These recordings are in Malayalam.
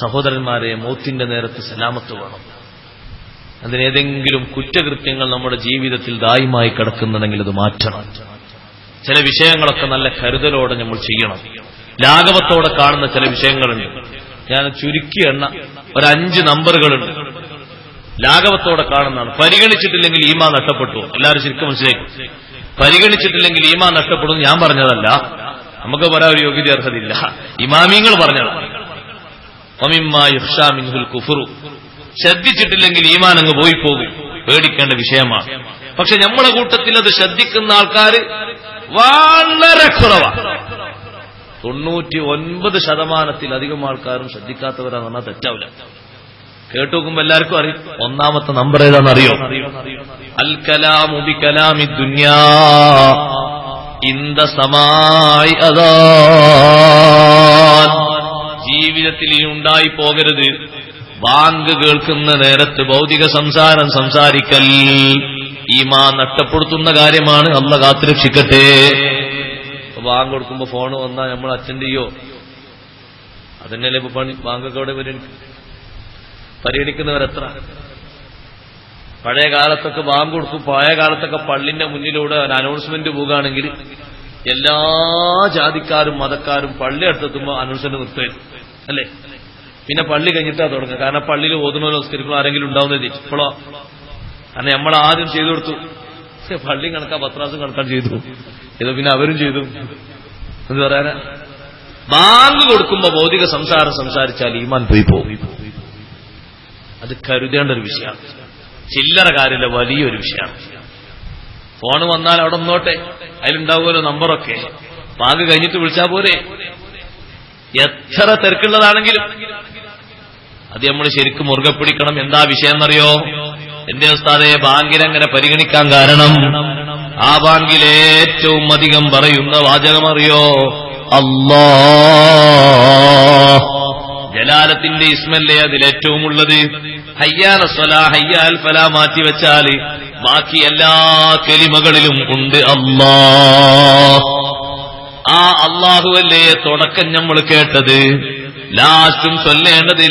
സഹോദരന്മാരെ മൗത്തിന്റെ നേരത്ത് സലാമത്ത് വേണം. അതിനേതെങ്കിലും കുറ്റകൃത്യങ്ങൾ നമ്മുടെ ജീവിതത്തിൽ ദായമായി കിടക്കുന്നുണ്ടെങ്കിൽ അത് മാറ്റണം. ചില വിഷയങ്ങളൊക്കെ നല്ല കരുതലോടെ നമ്മൾ ചെയ്യണം. ലാഘവത്തോടെ കാണുന്ന ചില വിഷയങ്ങളുണ്ട്. ഞാൻ ചുരുക്കി എണ്ണ ഒരു അഞ്ച് നമ്പറുകളുണ്ട്. ലാഘവത്തോടെ കാണുന്നതാണ്. പരിഗണിച്ചിട്ടില്ലെങ്കിൽ ഈമ നഷ്ടപ്പെട്ടു. എല്ലാവരും ശരിക്കും മനസ്സിലാക്കും പരിഗണിച്ചിട്ടില്ലെങ്കിൽ ഈമ നഷ്ടപ്പെടും ഞാൻ പറഞ്ഞതല്ല. നമുക്ക് പറയാൻ ഒരു യോഗ്യത അർഹതയില്ല ഇമാമിങ്ങൾ പറഞ്ഞതാണ്. കുഫുറു. ശ്രദ്ധിച്ചിട്ടില്ലെങ്കിൽ ഈമാൻ അങ്ങ് പോയി പോകും പേടിക്കേണ്ട വിഷയമാണ്. പക്ഷെ നമ്മുടെ കൂട്ടത്തിൽ അത് ശ്രദ്ധിക്കുന്ന ആൾക്കാർ വളരെ കുറവാണ് തൊണ്ണൂറ്റി ഒൻപത് ശതമാനത്തിലധികം ആൾക്കാരും ശ്രദ്ധിക്കാത്തവരാന്ന് പറഞ്ഞാൽ തെറ്റാവില്ല കേട്ടു നോക്കുമ്പോ എല്ലാവർക്കും അറിയും. ഒന്നാമത്തെ നമ്പർ ഏതാണെന്ന് അറിയോ? അൽ കലാമു ബി കലാമി ദുന്യാ. ഇന്ദ സമായി അതാ ജീവിതത്തിൽ ഇനി ഉണ്ടായി പോകരുത് ബാങ്ക് കേൾക്കുന്ന നേരത്ത് ഭൗതിക സംസാരം സംസാരിക്കൽ ഈമാ നഷ്ടപ്പെടുത്തുന്ന കാര്യമാണ്. അല്ല കാത്തുരക്ഷിക്കട്ടെ. ബാങ്ക് കൊടുക്കുമ്പോ ഫോൺ വന്നാ നമ്മൾ അച്ഛന്റെ ചെയ്യോ? അതന്നെയല്ലേ ഇപ്പൊ പണി? ബാങ്കൊക്കെ അവിടെ വരും? പരിഗണിക്കുന്നവരെത്ര? പഴയ കാലത്തൊക്കെ ബാങ്ക് കൊടുക്കും. പഴയ കാലത്തൊക്കെ പള്ളിന്റെ മുന്നിലൂടെ ഒരു അനൗൺസ്മെന്റ് പോകുകയാണെങ്കിൽ എല്ലാ ജാതിക്കാരും മതക്കാരും പള്ളി അടുത്തെത്തുമ്പോൾ അനൗൺസ്മെന്റ് നിർത്തുമായിരുന്നു. അല്ലേ? പിന്നെ പള്ളി കഴിഞ്ഞിട്ടാ തുടങ്ങുക. കാരണം പള്ളിയിൽ ഓതുന്നോ നമസ്കരിക്കണോ ആരെങ്കിലും ഉണ്ടാവുന്നത് ഇപ്പോഴോ? കാരണം നമ്മൾ ആദ്യം ചെയ്തു കൊടുത്തു. പള്ളിയും കണക്കാ പത്രാസും കണക്കാൻ ചെയ്തു. ഇത് പിന്നെ അവരും ചെയ്തു. എന്ന് പറയാനാ? ബാങ്ക് കൊടുക്കുമ്പോ ഭൗതിക സംസാരം സംസാരിച്ചാൽ ഈമാൻ പോയി പോകും അത് കരുതേണ്ട ഒരു വിഷയമാണ്. ചില്ലറ കാര്യമില്ല വലിയൊരു വിഷയമാണ്. ഫോൺ വന്നാൽ അവിടെ നിന്നോട്ടെ. അതിലുണ്ടാവുമല്ലോ നമ്പറൊക്കെ ബാങ്ക് കഴിഞ്ഞിട്ട് വിളിച്ചാൽ പോരെ? എത്ര തിരക്കുള്ളതാണെങ്കിലും അത് നമ്മൾ ശരിക്കും മുറുകെ പിടിക്കണം. എന്താ വിഷയം എന്നറിയോ എന്റെ ഉസ്താദെ ബാങ്കിനെങ്ങനെ പരിഗണിക്കാൻ കാരണം? ആ ബാങ്കിൽ ഏറ്റവും അധികം പറയുന്ന വാചകമറിയോ? അല്ലാ ജലാലത്തിന്റെ ഇസ്മല്ലേ അതിലേറ്റവും ഉള്ളത്. ഹയ്യാന സ്വലാ ഹയ്യാൽ ഫല മാറ്റി വെച്ചാൽ ബാക്കി എല്ലാ കെലിമകളിലും ഉണ്ട് അല്ലാ ആ അള്ളാഹുവല്ലേ തുടക്കം നമ്മൾ കേട്ടത്? ലാസ്റ്റും ചൊല്ലേണ്ടത്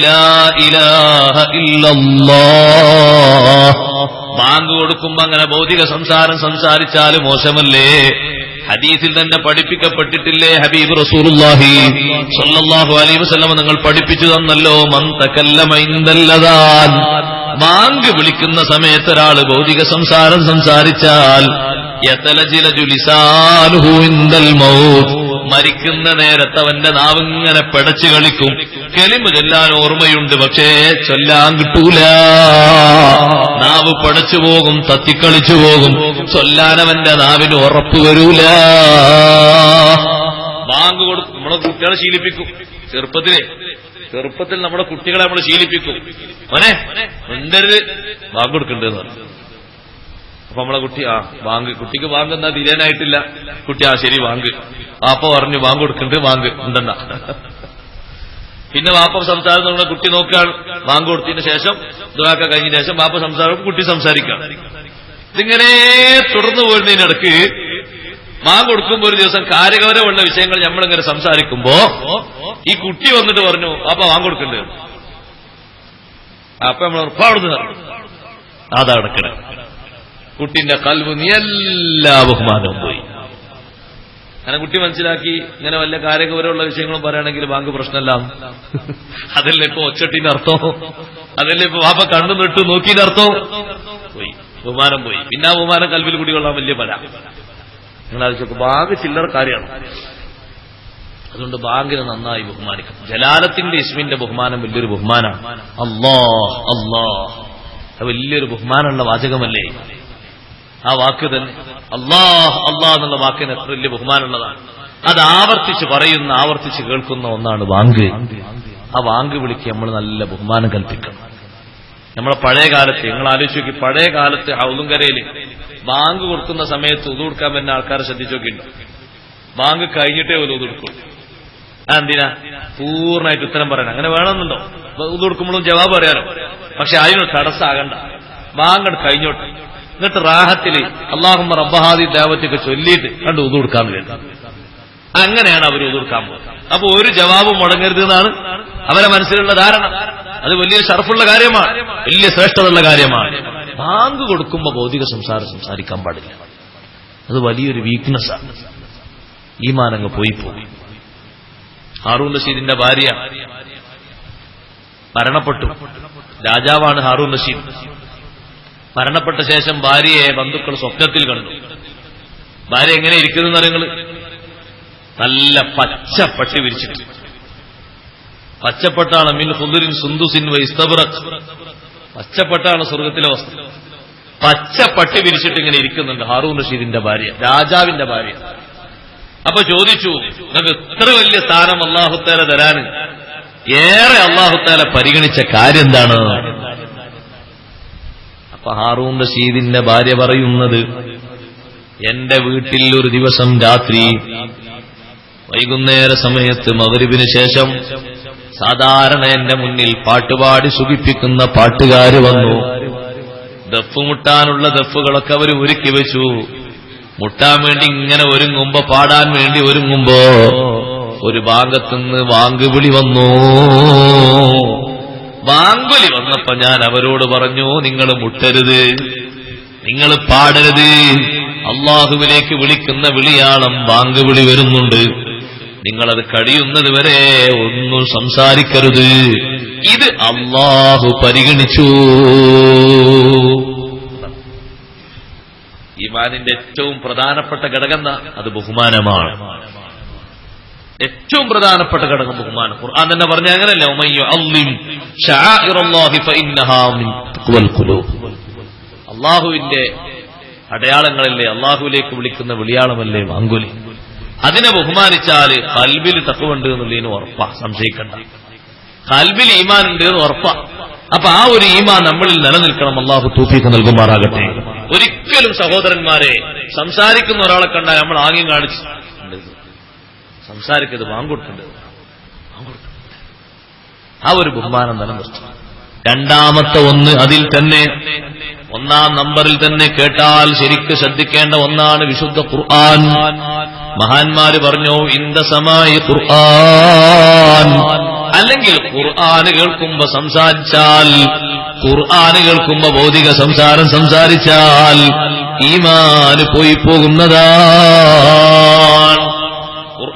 ബാങ്ക് കൊടുക്കുമ്പോ അങ്ങനെ ഭൗതിക സംസാരം സംസാരിച്ചാൽ മോശമല്ലേ? ഹദീസിൽ തന്നെ പഠിപ്പിക്കപ്പെട്ടിട്ടില്ലേ ഹബീബ് റസൂലുള്ളാഹി സ്വല്ലല്ലാഹു അലൈഹി വസല്ലം നിങ്ങൾ പഠിപ്പിച്ചു തന്നല്ലോ? ഇൻദല്ലദാൻ. ബാങ്ക് വിളിക്കുന്ന സമയത്ത് ഒരാൾ ഭൗതിക സംസാരം സംസാരിച്ചാൽ മരിക്കുന്ന നേരത്ത് അവന്റെ നാവിങ്ങനെ പിടച്ചു കളിക്കും. കെലിമ ചൊല്ലാൻ ഓർമ്മയുണ്ട് പക്ഷേ ചൊല്ലാൻ കിട്ടൂല. നാവ് പടച്ചു പോകും തത്തിക്കളിച്ചു പോകും. ചൊല്ലാനവന്റെ നാവിന് ഉറപ്പ് വരൂല. ബാങ്ക് കൊടുക്കും നമ്മളെ കുട്ടികളെ ശീലിപ്പിക്കും. ചെറുപ്പത്തിലെ ചെറുപ്പത്തിൽ നമ്മുടെ കുട്ടികളെ നമ്മൾ ശീലിപ്പിക്കും. മോനെ മിണ്ടരുത്. ബാങ്ക് കൊടുക്കണ്ടെന്ന് പറഞ്ഞു. അപ്പൊ നമ്മളെ കുട്ടി ആ വാങ്ക്. കുട്ടിക്ക് ബാങ്ക് എന്നാ തീരാനായിട്ടില്ല. കുട്ടി ആ ശരി വാങ്ങ് വാപ്പ പറഞ്ഞു വാങ്ങ് കൊടുക്കണ്ട് വാങ്ങ് ഉണ്ടെന്ന പിന്നെ വാപ്പ സംസാരം നമ്മളെ കുട്ടി നോക്കുകയാണ്. വാങ്ങ് കൊടുത്തതിന് ശേഷം ദുരാക്ക കഴിഞ്ഞതിന് ശേഷം വാപ്പ സംസാരം കുട്ടി സംസാരിക്കാം ഇതിങ്ങനെ തുടർന്നു പോരുന്നതിനിടക്ക് വാങ്ങ് കൊടുക്കുമ്പോൾ ഒരു ദിവസം കാര്യഗൗരവമുള്ള വിഷയങ്ങൾ നമ്മളിങ്ങനെ സംസാരിക്കുമ്പോ ഈ കുട്ടി വന്നിട്ട് പറഞ്ഞു വാപ്പ വാങ്ങ് കൊടുക്കണ്ടേ. അപ്പൊ നമ്മൾ ഉറപ്പാടുന്നു അതാ അടക്കണേ കുട്ടിന്റെ കൽവ് നീ എല്ലാ ബഹുമാനവും പോയി. അങ്ങനെ കുട്ടി മനസ്സിലാക്കി ഇങ്ങനെ വല്ല കാര്യഗൗരവമുള്ള വിഷയങ്ങളും പറയുകയാണെങ്കിൽ ബാങ്ക് പ്രശ്നമല്ല. അതല്ലേ ഇപ്പൊ ഒച്ചട്ടിന്റെ അർത്ഥം? അതല്ലേ ഇപ്പൊ വാപ്പ കണ്ണു നിട്ടു നോക്കിന്റെ അർത്ഥം? പോയി. ബഹുമാനം പോയി. പിന്നെ ബഹുമാനം കൽവിൽ കുടികൊള്ളാൻ വലിയ പല നിങ്ങൾ ആലോചിച്ചു ബാങ്ക് ചില്ലറ കാര്യമാണ്. അതുകൊണ്ട് ബാങ്കിനെ നന്നായി ബഹുമാനിക്കണം. ജലാലത്തിന്റെ ഇസ്മിന്റെ ബഹുമാനം വലിയൊരു ബഹുമാനമാണ്. അള്ളാഹ് അള്ളാഹ് വലിയൊരു ബഹുമാനമുള്ള വാചകമല്ലേ? ആ വാക്ക് തന്നെ. അള്ളാഹ് അള്ളാഹ് എന്നുള്ള വാക്കിന് എത്ര വലിയ ബഹുമാനമുള്ളതാണ്. അത് ആവർത്തിച്ച് പറയുന്ന ആവർത്തിച്ച് കേൾക്കുന്ന ഒന്നാണ് വാങ്ക്. ആ വാങ്ക് വിളിക്ക് നമ്മൾ നല്ല ബഹുമാനം കൽപ്പിക്കണം. നമ്മളെ പഴയ കാലത്ത് നിങ്ങൾ ആലോചിച്ച് നോക്കി പഴയ കാലത്ത് ഔതുംകരയിൽ ബാങ്ക് കൊടുക്കുന്ന സമയത്ത് ഉതു കൊടുക്കാൻ പറ്റുന്ന ആൾക്കാരെ ശ്രദ്ധിച്ചു നോക്കിയിട്ടുണ്ട്. ബാങ്ക് കഴിഞ്ഞിട്ടേ ഒരു ഉതു കൊടുക്കും അതെന്തിനാ പൂർണമായിട്ട് ഉത്തരം പറയണം. അങ്ങനെ വേണമെന്നുണ്ടോ? ഉതു കൊടുക്കുമ്പോഴും ജവാബ് പറയാനോ പക്ഷെ അതിനൊരു തടസ്സമാകണ്ട. ബാങ്ക് കഴിഞ്ഞോട്ടെ. എന്നിട്ട് റാഹത്തിൽ അള്ളാഹുമ്മ റബ്ബഹാദി ദേവത്തൊക്കെ ചൊല്ലിയിട്ട് കണ്ട് ഉതു കൊടുക്കാന്ന് വേണ്ടി. അങ്ങനെയാണ് അവർ ഉതിർക്കാൻ പോകുന്നത്. അപ്പൊ ഒരു ജവാബും മുടങ്ങരുത് എന്നാണ് അവരെ മനസ്സിലുള്ള ധാരണ. അത് വലിയ ഷർഫുള്ള കാര്യമാണ്. വലിയ ശ്രേഷ്ഠതയുള്ള കാര്യമാണ്. പാങ്ക് കൊടുക്കുമ്പോ ഭൗതിക സംസാരം സംസാരിക്കാൻ പാടില്ല. അത് വലിയൊരു വീക്ക്നെസ് ആണ്. വീക്ക്നെസ്സാണ് ഈമാനങ്ങ് പോയി പോയി ഹാറൂൻ റഷീദിന്റെ ഭാര്യ മരണപ്പെട്ടു. രാജാവാണ് ഹാറൂൻ റഷീദ്. മരണപ്പെട്ട ശേഷം ഭാര്യയെ ബന്ധുക്കൾ സ്വപ്നത്തിൽ കണ്ടു. ഭാര്യ എങ്ങനെ ഇരിക്കുന്നു നിങ്ങൾ നല്ല പച്ച പട്ടി വിരിച്ചിട്ട്. പച്ചപ്പെട്ടാണ് മിൻ ഹുദുരിൻ സുന്ദുസിൻ വൈസ്തബറക് പച്ചപ്പെട്ടാണ് സ്വർഗത്തിലെ വസ്തു പച്ച പട്ടി വിരിച്ചിട്ട് ഇങ്ങനെ ഇരിക്കുന്നുണ്ട് ഹാറൂൺ റഷീദിന്റെ ഭാര്യ രാജാവിന്റെ ഭാര്യ. അപ്പൊ ചോദിച്ചു നിങ്ങൾക്ക് ഇത്ര വലിയ സ്ഥാനം അള്ളാഹുത്തേല തരാൻ. ഏറെ അള്ളാഹുത്തേല പരിഗണിച്ച കാര്യം എന്താണ്? അപ്പൊ ഹാറൂൺ റഷീദിന്റെ ഭാര്യ പറയുന്നത് എന്റെ വീട്ടിൽ ഒരു ദിവസം രാത്രി വൈകുന്നേര സമയത്ത് മകരുവിന് ശേഷം സാധാരണ എന്റെ മുന്നിൽ പാട്ടുപാടി സുഖിപ്പിക്കുന്ന പാട്ടുകാര് വന്നു. ദഫ് മുട്ടാനുള്ള ദഫുകളൊക്കെ അവർ ഒരുക്കി വെച്ചു. മുട്ടാൻ വേണ്ടി ഇങ്ങനെ ഒരുങ്ങുമ്പോ പാടാൻ വേണ്ടി ഒരുങ്ങുമ്പോ ഒരു ഭാഗത്തുനിന്ന് വാങ്കുവിളി വന്നു. വാങ്കുലി വന്നപ്പോ ഞാൻ അവരോട് പറഞ്ഞു നിങ്ങൾ മുട്ടരുത്. നിങ്ങൾ പാടരുത്. അള്ളാഹുവിലേക്ക് വിളിക്കുന്ന വിളിയാളം ബാങ്ക് വിളി വരുന്നുണ്ട്. നിങ്ങളത് കഴിയുന്നത് വരെ ഒന്നും സംസാരിക്കരുത്. ഇത് അള്ളാഹു പരിഗണിച്ചു. ഈ ഈമാനിന്റെ ഏറ്റവും പ്രധാനപ്പെട്ട ഘടകം അത് ബഹുമാനമാണ്. ഏറ്റവും പ്രധാനപ്പെട്ട ഘടകം ബഹുമാനം. ഖുർആൻ തന്നെ പറഞ്ഞ അങ്ങനല്ല അടയാളങ്ങളല്ലേ അള്ളാഹുവിലേക്ക് വിളിക്കുന്ന വിളിയാളമല്ലേ വാങ്കുലി അതിനെ ബഹുമാനിച്ചാൽ കൽബിൽ തക്കുവുണ്ട് എന്നുള്ളതിന് ഉറപ്പാ സംശയിക്കണ്ട. കൽബിൽ ഈമാൻ ഉണ്ട് എന്ന് ഉറപ്പാ. അപ്പൊ ആ ഒരു ഈമാൻ നമ്മളിൽ നിലനിൽക്കണം അള്ളാഹു തൂഫീക്ക് നൽകുമാറാകട്ടെ. ഒരിക്കലും സഹോദരന്മാരെ സംസാരിക്കുന്ന ഒരാളെ കണ്ടാൽ നമ്മൾ ആംഗ്യം കാണിച്ചു സംസാരിക്കത് വാങ്ങൊടുക്കണ്ട് ആ ഒരു ബഹുമാനം നിലനിർത്തും രണ്ടാമത്തെ ഒന്ന് അതിൽ തന്നെ ഒന്നാം നമ്പറിൽ തന്നെ കേട്ടാൽ ശരിക്ക് ശ്രദ്ധിക്കേണ്ട ഒന്നാണ് വിശുദ്ധ ഖുർആൻ. മഹാന്മാര് പറഞ്ഞു ഇന്ത ഖുർആൻ. അല്ലെങ്കിൽ ഖുർആന് കേൾക്കുമ്പോ സംസാരിച്ചാൽ ഖുർആന് കേൾക്കുമ്പോ ഭൗതിക സംസാരം സംസാരിച്ചാൽ ഈമാന് പോയി പോകുന്നതാണ്.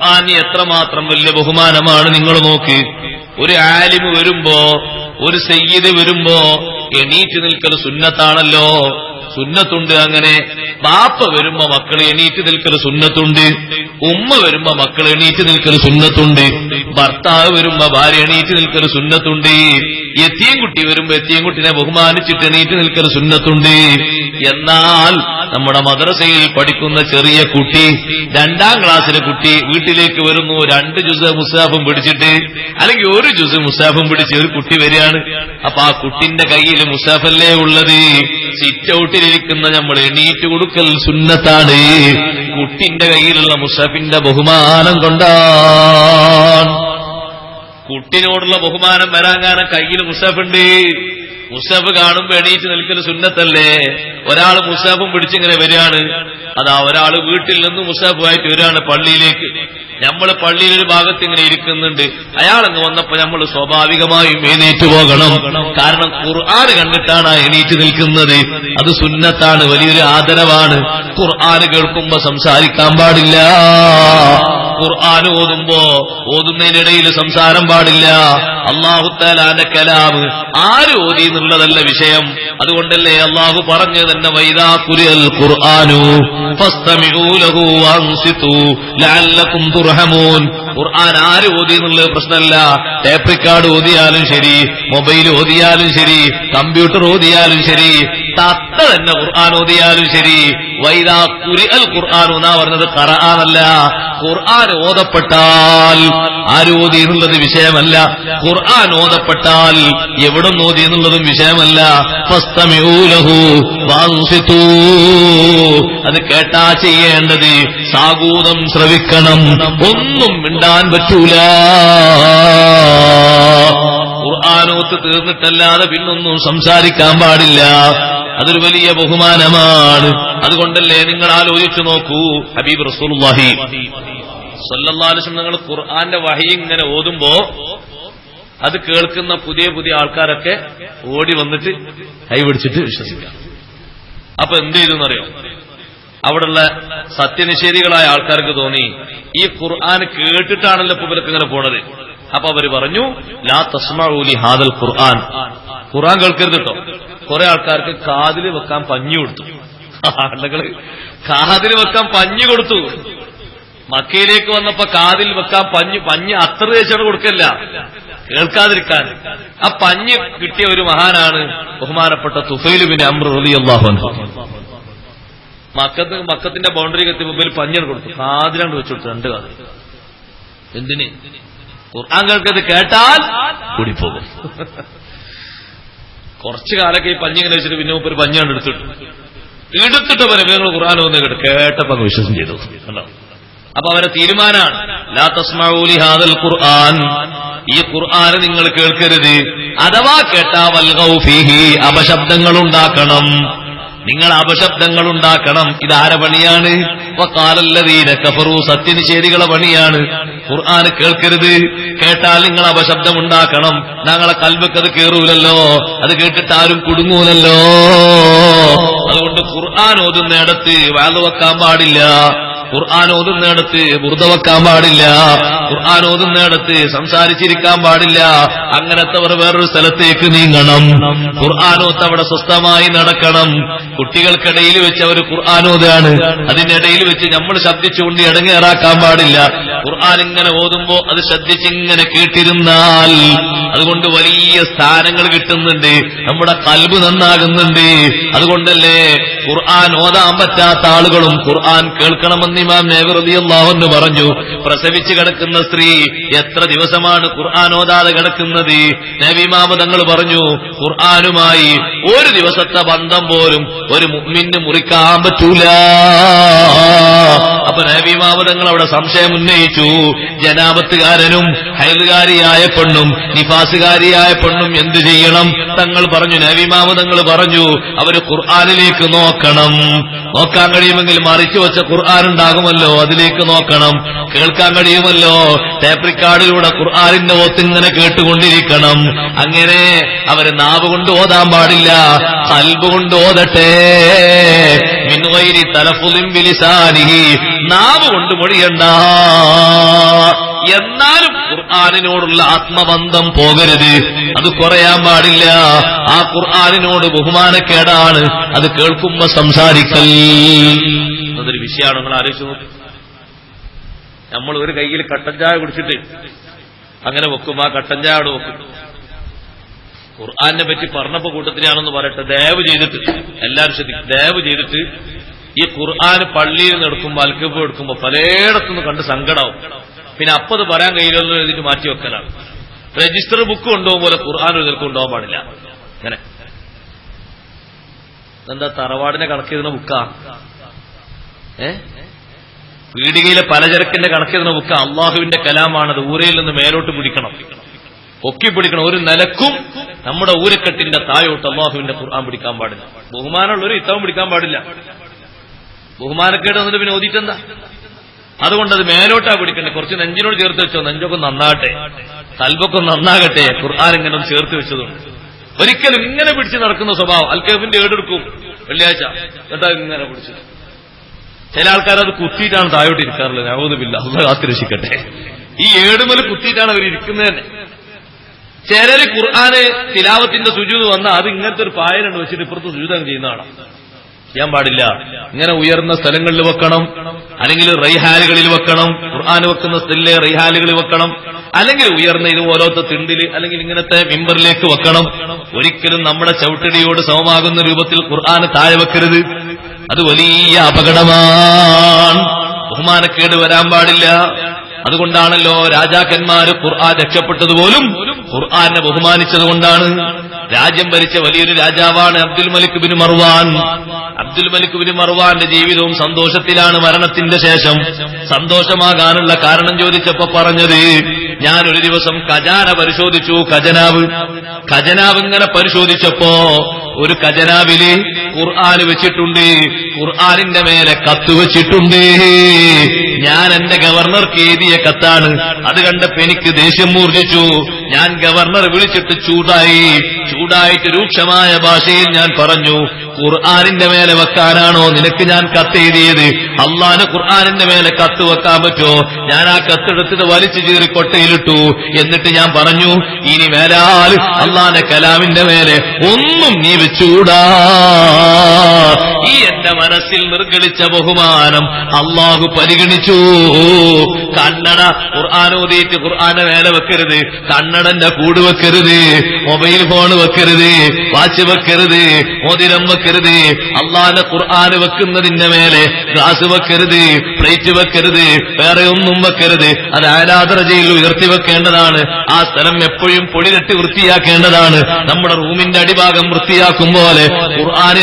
ഖുർആന് എത്രമാത്രം വലിയ ബഹുമാനമാണ് നിങ്ങൾ നോക്ക്. ഒരു ആലിമ് വരുമ്പോ ഒരു സയ്യിദ് വരുമ്പോ എണീറ്റ് നിൽക്കൽ സുന്നത്താണല്ലോ. സുന്നത്തുണ്ട് അങ്ങനെ. ബാപ്പ വരുമ്പോ മക്കൾ എണീറ്റ് നിൽക്കൽ സുന്നത്തുണ്ട്. ഉമ്മ വരുമ്പോ മക്കൾ എണീറ്റ് നിൽക്കൽ സുന്നത്തുണ്ട്. ഭർത്താവ് വരുമ്പോ ഭാര്യ എണീറ്റ് നിൽക്കൽ സുന്നത്തുണ്ട്. എത്തിയും കുട്ടി വരുമ്പോ എത്തിയും കുട്ടിനെ ബഹുമാനിച്ചിട്ട് എണീറ്റ് നിൽക്കൽ സുന്നത്തുണ്ട്. എന്നാൽ നമ്മുടെ മദ്രസയിൽ പഠിക്കുന്ന ചെറിയ കുട്ടി രണ്ടാം ക്ലാസ്സിലെ കുട്ടി വീട്ടിലേക്ക് വരുന്നു. രണ്ട് ജുസ് മുസാഫും പിടിച്ചിട്ട് അല്ലെങ്കിൽ ഒരു ജുസ് മുസാഫും പിടിച്ച് ഒരു കുട്ടി വരികയാണ്. അപ്പൊ ആ കുട്ടിന്റെ കയ്യിൽ മുസാഫല്ലേ ഉള്ളത്? സിറ്റ് ഔട്ടിലിരിക്കുന്ന നമ്മൾ എണീറ്റ് കൊടുക്കൽ സുന്നത്താണ്. കുട്ടിന്റെ കയ്യിലുള്ള മുസഫിന്റെ ബഹുമാനം കൊണ്ടാണ്. കുട്ടിനോടുള്ള ബഹുമാനം വരാൻ കാരണം കയ്യിൽ മുസഫുണ്ട് മുസാഫ് കാണുമ്പോ എണീറ്റ് നിൽക്കൽ സുന്നത്തല്ലേ? ഒരാൾ മുസഫും പിടിച്ചിങ്ങനെ വരികയാണ്. അതാ ഒരാൾ വീട്ടിൽ നിന്ന് മുസഫുമായിട്ട് വരികയാണ് പള്ളിയിലേക്ക്. നമ്മൾ പള്ളിയിൽ ഒരു ഭാഗത്ത് ഇങ്ങനെ ഇരിക്കുന്നുണ്ട്. അയാൾ അങ്ങ് വന്നപ്പോ നമ്മൾ സ്വാഭാവികമായും എണീറ്റ് പോകണം. കാരണം ഖുർആൻ കണ്ടിട്ടാണ് എണീറ്റ് നിൽക്കുന്നത്. അത് സുന്നത്താണ് വലിയൊരു ആദരവാണ്. ഖുർആൻ കേൾക്കുമ്പോ സംസാരിക്കാൻ പാടില്ല. ഖുർആൻ ഓതുമ്പോ ഓതുന്നതിനിടയിൽ സംസാരം പാടില്ല. അള്ളാഹുത്താലാന്റെ കലാമ് ആര് ഓതി എന്നുള്ളതല്ല വിഷയം. അതുകൊണ്ടല്ലേ അള്ളാഹു പറഞ്ഞു തന്നെ വൈദാ കുരിയൽ ഖുർആാനു ഫസ്തമിഊലഹു വൻസിതു ലഅല്ലകും തുർഹമൂൻ ഖുർആൻ ആര് ഓതി എന്നുള്ളത് പ്രശ്നമല്ല. ടേപ്പ് റിക്കാർഡ് ഓതിയാലും ശരി മൊബൈൽ ഓതിയാലും ശരി കമ്പ്യൂട്ടർ ഓതിയാലും ശരി തത്ത തന്നെ ഖുർആൻ ഓതിയാലും ശരി പറഞ്ഞത് കറാനല്ല ഖുർആൻ ഓതപ്പെട്ടാൽ ആരോധി എന്നുള്ളത് വിഷയമല്ല. ഖുർആൻ ഓതപ്പെട്ടാൽ എവിടെ നോതി എന്നുള്ളതും വിഷയമല്ല. അത് കേട്ടാ ചെയ്യേണ്ടത് സാഗൂതം ശ്രവിക്കണം. ഒന്നും മിണ്ടാൻ പറ്റൂല. ഖുർആാനോത്ത് തീർന്നിട്ടല്ലാതെ പിന്നൊന്നും സംസാരിക്കാൻ പാടില്ല. അതൊരു വലിയ ബഹുമാനമാണ്. അതുകൊണ്ടല്ലേ നിങ്ങൾ ആലോചിച്ചു നോക്കൂ. ഹബീബ് റസൂലുള്ളാഹി സല്ലല്ലാലിസം നിങ്ങൾ ഖുർആന്റെ വഹി ഇങ്ങനെ ഓതുമ്പോ അത് കേൾക്കുന്ന പുതിയ പുതിയ ആൾക്കാരൊക്കെ ഓടി വന്നിട്ട് കൈപിടിച്ചിട്ട് വിശ്വസിക്കാം അപ്പൊ എന്ത് ചെയ്തു എന്നറിയോ അവിടെയുള്ള സത്യനിഷേധികളായ ആൾക്കാർക്ക് തോന്നി ഈ ഖുർആൻ കേട്ടിട്ടാണല്ലോ ഇപ്പൊ ഇവർക്ക് ഇങ്ങനെ പോണത്. അപ്പൊ അവർ പറഞ്ഞു ലാ തസ്മഊലി ഹാദൽ ഖുർആൻ. ഖുർആൻ കേൾക്കരുത് കേട്ടോ കുറെ ആൾക്കാർക്ക് കാതിൽ വെക്കാൻ പഞ്ഞു കൊടുത്തു. ആളുകൾ കാതിൽ വെക്കാൻ പഞ്ഞു കൊടുത്തു. മക്കയിലേക്ക് വന്നപ്പോ കാതിൽ വെക്കാൻ പഞ്ഞു പഞ്ഞ് അത്ര തേച്ചാണ് കൊടുക്കല്ല. കേൾക്കാതിരിക്കാൻ. ആ പഞ്ഞ് കിട്ടിയ ഒരു മഹാനാണ് ബഹുമാനപ്പെട്ട തുഫൈലുബിന് അമ്ര റളിയല്ലാഹു അൻഹു. മക്കത്ത് മക്കത്തിന്റെ ബൗണ്ടറി കത്തി മുമ്പിൽ പഞ്ഞിന് കൊടുത്തു. കാതിലാണ് വെച്ചു കൊടുത്തു രണ്ട് കാതിൽ എന്തിന്? ഖുർആൻ കേൾക്കത് കേട്ടാൽ കൂടിപ്പോകും. കുറച്ചു കാലൊക്കെ ഈ പഞ്ഞിങ്ങനെ വെച്ചിട്ട് പിന്നെ ഒരു പഞ്ഞാണ് എടുത്തിട്ടു. എടുത്തിട്ട് പോലെ നിങ്ങൾ ഖുർആൻ ഒന്ന് കേട്ട് കേട്ടപ്പോ അങ്ങ് വിശ്വസം ചെയ്തു. അപ്പൊ അവരെ തീരുമാനാണ് ലാ തസ്മഊലി ഹാദൽ ഖുർആൻ. ഈ ഖുർആൻ നിങ്ങൾ കേൾക്കരുത്. അഥവാ കേട്ടാ വൽഗൌഫിഹി ഫീഹി അപശബ്ദങ്ങൾ ഉണ്ടാക്കണം. നിങ്ങൾ അപശബ്ദങ്ങൾ ഉണ്ടാക്കണം. ഇതാര പണിയാണ്? കാലല്ലതീര കഫറു. സത്യനിഷേധികളെ പണിയാണ്. ഖുർആൻ കേൾക്കരുത്. കേട്ടാൽ നിങ്ങൾ അപശബ്ദം ഉണ്ടാക്കണം. ഞങ്ങളെ കൽവക്കത് കേറൂലല്ലോ. അത് കേട്ടിട്ട് ആരും കുടുങ്ങൂലല്ലോ. അതുകൊണ്ട് ഖുർആൻ ഓതുന്നിടത്ത് വാങ്ങുവെക്കാൻ വെക്കാൻ പാടില്ല. ഖുർആൻ ഓതുന്നിടത്ത് വെക്കാൻ പാടില്ല. ഖുർആൻ ഓതുന്നിടത്ത് സംസാരിച്ചിരിക്കാൻ പാടില്ല. അങ്ങനത്തെവർ വേറൊരു സ്ഥലത്തേക്ക് നീങ്ങണം. ഖുർആാനോത്ത് അവിടെ സ്വസ്ഥമായി നടക്കണം. കുട്ടികൾക്കിടയിൽ വെച്ച് അവർ ഖുർആാനോതാണ് അതിനിടയിൽ വെച്ച് നമ്മൾ ശബ്ദിച്ചുകൊണ്ട് ഇടങ്ങേറാക്കാൻ പാടില്ല. ഖുർആൻ ഇങ്ങനെ ഓതുമ്പോ അത് ശ്രദ്ധിച്ചിങ്ങനെ കേട്ടിരുന്നാൽ അതുകൊണ്ട് വലിയ സ്ഥാനങ്ങൾ കിട്ടുന്നുണ്ട്. നമ്മുടെ കൽബ് നന്നാകുന്നുണ്ട്. അതുകൊണ്ടല്ലേ ഖുർആൻ ഓതാൻ പറ്റാത്ത ആളുകളും ഖുർആൻ കേൾക്കണമെന്ന് ഇമാം നേവറിയാഹുന്ന് പറഞ്ഞു പ്രസവിച്ചു കിടക്കുന്ന സ്ത്രീ എത്ര ദിവസമാണ് ഖുർആൻ ഓതാതെ കിടക്കുന്നത്? നബിമാമ തങ്ങൾ പറഞ്ഞു ഖുർആാനുമായി ഒരു ദിവസത്തെ ബന്ധം പോലും ഒരു മുമ്മിന് മുറിക്കാൻ പറ്റൂല. അപ്പൊ നബിമാമതങ്ങൾ അവിടെ സംശയം ഉന്നയിച്ചു ജനാപത്തുകാരനും ഹൈലുകാരിയായ പെണ്ണും നിഫാസുകാരിയായ പെണ്ണും എന്തു ചെയ്യണം? തങ്ങൾ പറഞ്ഞു നബിമാമതങ്ങൾ പറഞ്ഞു അവർ ഖുർആാനിലേക്ക് നോക്കണം. നോക്കാൻ കഴിയുമെങ്കിൽ മറിച്ചു വെച്ച ഖുർആൻ ഉണ്ടാകുമല്ലോ അതിലേക്ക് നോക്കണം. കേൾക്കാൻ കഴിയുമല്ലോ ടേപ്പ് റിക്കാർഡിലൂടെ ഖുർആാനിന്റെ ഓത്തിങ്ങനെ കേട്ടുകൊണ്ടിരിക്കണം. അങ്ങനെ അവർ നാവ് കൊണ്ട് ഓതാൻ പാടില്ല കൽബ് കൊണ്ട് ഓതട്ടെ. മിൻവൈരി തലഫുലിം ബിലിസാനിഹി നാവ് കൊണ്ട് മൊഴിയണ്ട. എന്നാലും ഖുർആാനിനോടുള്ള ആത്മബന്ധം പോകരുത്. അത് കുറയാൻ പാടില്ല. ആ ഖുർആാനിനോട് ബഹുമാനക്കേടാണ്. അത് കേൾക്കുമ്പോ സംസാരിക്കൽ. അതൊരു വിഷയമാണ്. നിങ്ങൾ ആലോചിച്ചു നമ്മൾ ഒരു കയ്യിൽ കട്ടൻ ചായ കുടിച്ചിട്ട് അങ്ങനെ വെക്കും. ആ കട്ടൻ ചായ അവിടെ വെക്കും. ഖുർആാനെ പറ്റി പറഞ്ഞപ്പോ കൂട്ടത്തിലാണെന്ന് പറയട്ടെ. ദയവ് ചെയ്തിട്ട് എല്ലാവരും ശ്രദ്ധിക്കും. ദയവ് ചെയ്തിട്ട് ഈ ഖുർആൻ പള്ളിയിൽ നിന്ന് എടുക്കുമ്പോൾ അൽക്കപ്പ് എടുക്കുമ്പോൾ പലയിടത്തുനിന്ന് കണ്ട് സങ്കടമാവും പിന്നെ അപ്പത് പറയാൻ കഴിയില്ലല്ലോ എഴുതിട്ട് മാറ്റി വെക്കലാണ്. രജിസ്റ്റർ ബുക്ക് കൊണ്ടുപോകും പോലെ ഖുർആൻ എഴുതൽ കൊണ്ടുപോകാൻ പാടില്ല. അങ്ങനെ എന്താ തറവാടിനെ കണക്കെഴുതുന്ന ബുക്കാ? ഏ? പീടികയിലെ പലചരക്കിന്റെ കണക്കെഴുതുന്ന ബുക്ക് അള്ളാഹുവിന്റെ കലാമാണത് ഊരയിൽ നിന്ന് മേലോട്ട് പിടിക്കണം. പൊക്കി പിടിക്കണം. ഒരു നിലക്കും നമ്മുടെ ഊരക്കെട്ടിന്റെ തായോട്ട് അള്ളാഹുവിന്റെ ഖുർആൻ പിടിക്കാൻ പാടില്ല. ബഹുമാനമുള്ളവർ ഇത്തവം പിടിക്കാൻ പാടില്ല. ബഹുമാനക്കേട് വന്നിട്ട് പിന്നെ ഓതിട്ടെന്താ? അതുകൊണ്ട് അത് മേലോട്ടാ പിടിക്കണ്ടേ കുറച്ച് നെഞ്ചിനോട് ചേർത്ത് വെച്ചോ നെഞ്ചൊക്കെ നന്നാട്ടെ കൽബൊക്കെ നന്നാകട്ടെ. ഖുർആൻ ഇങ്ങനെ ചേർത്ത് വെച്ചതും ഒരിക്കലും ഇങ്ങനെ പിടിച്ച് നടക്കുന്ന സ്വഭാവം അൽക്കേഫിന്റെ ഏടെടുക്കും. വെള്ളിയാഴ്ച. എന്താ ഇങ്ങനെ പിടിച്ചു. ചില ആൾക്കാർ അത് കുത്തിയിട്ടാണ് താഴോട്ട് ഇരിക്കാറുള്ളത്. നവോദമില്ല അത് കാത്തിരക്ഷിക്കട്ടെ. ഈ ഏടുമൽ കുത്തിയിട്ടാണ് അവർ ഇരിക്കുന്നത് തന്നെ. ചിലര് ഖുർആാന് തിലാവത്തിന്റെ സുജൂത് വന്നാൽ അത് ഇങ്ങനത്തെ ഒരു പായലുണ്ട് വെച്ചിട്ട് ഇപ്പുറത്ത് സുജൂതം ചെയ്യുന്നതാണ് ചെയ്യാൻ പാടില്ല. ഇങ്ങനെ ഉയർന്ന സ്ഥലങ്ങളിൽ വെക്കണം. അല്ലെങ്കിൽ റൈഹാലുകളിൽ വെക്കണം. ഖുർആൻ വെക്കുന്ന സ്ഥലിലെ റൈഹാലുകളിൽ വെക്കണം. അല്ലെങ്കിൽ ഉയർന്ന ഇതുപോലത്തെ തിണ്ടിൽ അല്ലെങ്കിൽ ഇങ്ങനത്തെ മിമ്പറിലേക്ക് വെക്കണം. ഒരിക്കലും നമ്മുടെ ചവിട്ടടിയോട് സമമാകുന്ന രൂപത്തിൽ ഖുർആൻ താഴെ വെക്കരുത്. അത് വലിയ അപകടമാണ്. ബഹുമാനക്കേട് വരാൻ പാടില്ല. അതുകൊണ്ടാണല്ലോ രാജാക്കന്മാര് ഖുർആൻ രക്ഷപ്പെട്ടതുപോലും ഖുർആനെ ബഹുമാനിച്ചതുകൊണ്ടാണ് രാജ്യം ഭരിച്ച വലിയൊരു രാജാവാണ് Abdul Malik bin Marwan. Abdul Malik bin മർവാന്റെ ജീവിതവും സന്തോഷത്തിലാണ് മരണത്തിന്റെ ശേഷം. സന്തോഷമാകാനുള്ള കാരണം ചോദിച്ചപ്പോ പറഞ്ഞത് ഞാൻ ഒരു ദിവസം ഖജാന പരിശോധിച്ചു ഖജനാവ്. ഖജനാവ് ഇങ്ങനെ പരിശോധിച്ചപ്പോ ഒരു ഖജനാവിൽ ഖുർആൻ വെച്ചിട്ടുണ്ട്. ഖുർആാനിന്റെ മേലെ കത്ത് വെച്ചിട്ടുണ്ട്. ഞാൻ എന്റെ ഗവർണർക്ക് എഴുതിയ കത്താണ്. അത് കണ്ടപ്പോ എനിക്ക് ദേഷ്യം മൂർജിച്ചു. ഞാൻ ഗവർണർ വിളിച്ചിട്ട് ചൂടായി. ചൂടായിട്ട് രൂക്ഷമായ ഭാഷയിൽ ഞാൻ പറഞ്ഞു ഖുർആാനിന്റെ മേലെ വെക്കാനാണോ നിനക്ക് ഞാൻ കത്ത് എഴുതിയത്? അള്ളാന് ഖുർആാനിന്റെ മേലെ കത്ത് വെക്കാൻ പറ്റുമോ? ഞാൻ ആ കത്തെടുത്തിട്ട് വലിച്ചു ചീറി കൊട്ടയിലിട്ടു. എന്നിട്ട് ഞാൻ പറഞ്ഞു ഇനി മേലാൽ അള്ളാന്റെ കലാമിന്റെ മേലെ ഒന്നും നീ വെച്ചൂടാ. ഈ എന്റെ മനസ്സിൽ നിർഗളിച്ച ബഹുമാനം അള്ളാഹു പരിഗണിച്ചു. കണ്ണട ഖുർആാനോദീറ്റ് ഖുർആാന വേല വെക്കരുത്. കണ്ണടന്റെ കൂട് വെക്കരുത്. മൊബൈൽ ഫോൺ വെക്കരുത്. വാച്ച് വെക്കരുത്. മോതിരം വെക്കരുത്. അള്ളാന്റെ ഖുർആാന് വെക്കുന്നതിന്റെ മേലെ ഗ്ലാസ് വെക്കരുത്. പ്ലേറ്റ് വെക്കരുത്. വേറെ ഒന്നും വെക്കരുത്. അത് ആരാധനജയിൽ ഉയർത്തി വെക്കേണ്ടതാണ്. ആ സ്ഥലം എപ്പോഴും പൊടിതട്ടി വൃത്തിയാക്കേണ്ടതാണ്. നമ്മുടെ റൂമിന്റെ അടിഭാഗം വൃത്തിയാക്കും പോലെ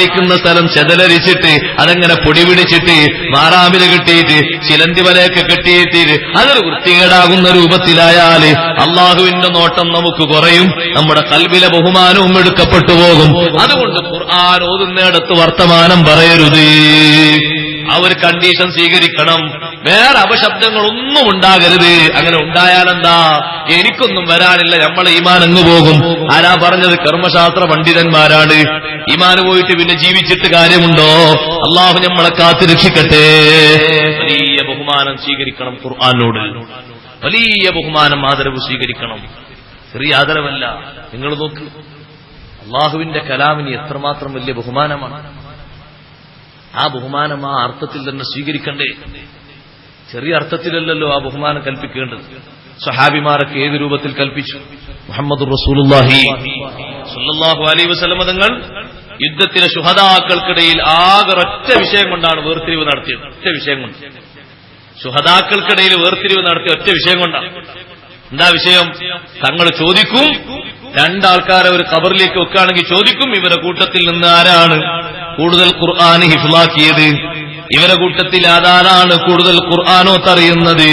ഖുർആാനിരിക്കുന്ന സ്ഥലം ചെതലരിച്ചിട്ട് അതങ്ങനെ പൊടി പിടിച്ചിട്ട് മാറാമിൽ കെട്ടിയിട്ട് ചിലന്തി വലയൊക്കെ കെട്ടിയിട്ട് അതൊരു വൃത്തികേടാകുന്ന രൂപത്തിലായാൽ അള്ളാഹുവിന്റെ നോട്ടം നമുക്ക് കുറയും നമ്മുടെ കൽവിലെ ബഹുമാനവും എടുക്കപ്പെട്ടു പോകും. അതുകൊണ്ട് ഖുർആൻ ഓതുന്നിടത്ത് വർത്തമാനം പറയരുത്. ആ ഒരു കണ്ടീഷൻ സ്വീകരിക്കണം. വേറെ അപശബ്ദങ്ങളൊന്നും ഉണ്ടാകരുത്. അങ്ങനെ ഉണ്ടായാലെന്താ? എനിക്കൊന്നും വരാനില്ല നമ്മളെ ഈമാൻ അങ്ങ് പോകും. ആരാ പറഞ്ഞത്? കർമ്മശാസ്ത്ര പണ്ഡിതന്മാരാണ്. ഈമാൻ പോയിട്ട് പിന്നെ ജീവിച്ചിട്ട് കാര്യമുണ്ടോ? അള്ളാഹു നമ്മളെ കാത്തു രക്ഷിക്കട്ടെ. വലിയ ബഹുമാനം സ്വീകരിക്കണം ഖുർആാനോട്. വലിയ ബഹുമാനം ആദരവ് സ്വീകരിക്കണം. ചെറിയ ആദരവല്ല. നിങ്ങൾ നോക്ക്. അള്ളാഹുവിന്റെ കലാമിന് എത്രമാത്രം വലിയ ബഹുമാനമാണ്. ആ ബഹുമാനം ആ അർത്ഥത്തിൽ തന്നെ സ്വീകരിക്കണ്ടേ? ചെറിയ അർത്ഥത്തിലല്ലല്ലോ ആ ബഹുമാനം കൽപ്പിക്കേണ്ടത്. സഹാബിമാരൊക്കെ ഏത് രൂപത്തിൽ കൽപ്പിച്ചു? മുഹമ്മദ് റസൂലുള്ളാഹി സല്ലല്ലാഹു അലൈഹി വസ്ലമ തങ്ങൾ യുദ്ധത്തിലെ ശുഹദാക്കൾക്കിടയിൽ ആകെ ഒറ്റ വിഷയം കൊണ്ടാണ് വേർതിരിവ് നടത്തിയത്. ഒറ്റ വിഷയം കൊണ്ട്. ശുഹദാക്കൾക്കിടയിൽ വേർതിരിവ് നടത്തിയ ഒറ്റ വിഷയം കൊണ്ടാണ് എന്താ വിഷയം? തങ്ങൾ ചോദിക്കും. രണ്ടാൾക്കാരെ ഒരു കബറിലേക്ക് വെക്കുകയാണെങ്കിൽ ചോദിക്കും ഇവരുടെ കൂട്ടത്തിൽ നിന്ന് ആരാണ്? കൂടുതൽ ഖുർആൻ ഹിഫ്ലാക്കിയത്? ഇവരെ കൂട്ടത്തിൽ അതാരാണ് കൂടുതൽ ഖുർആാനോത്തറിയുന്നത്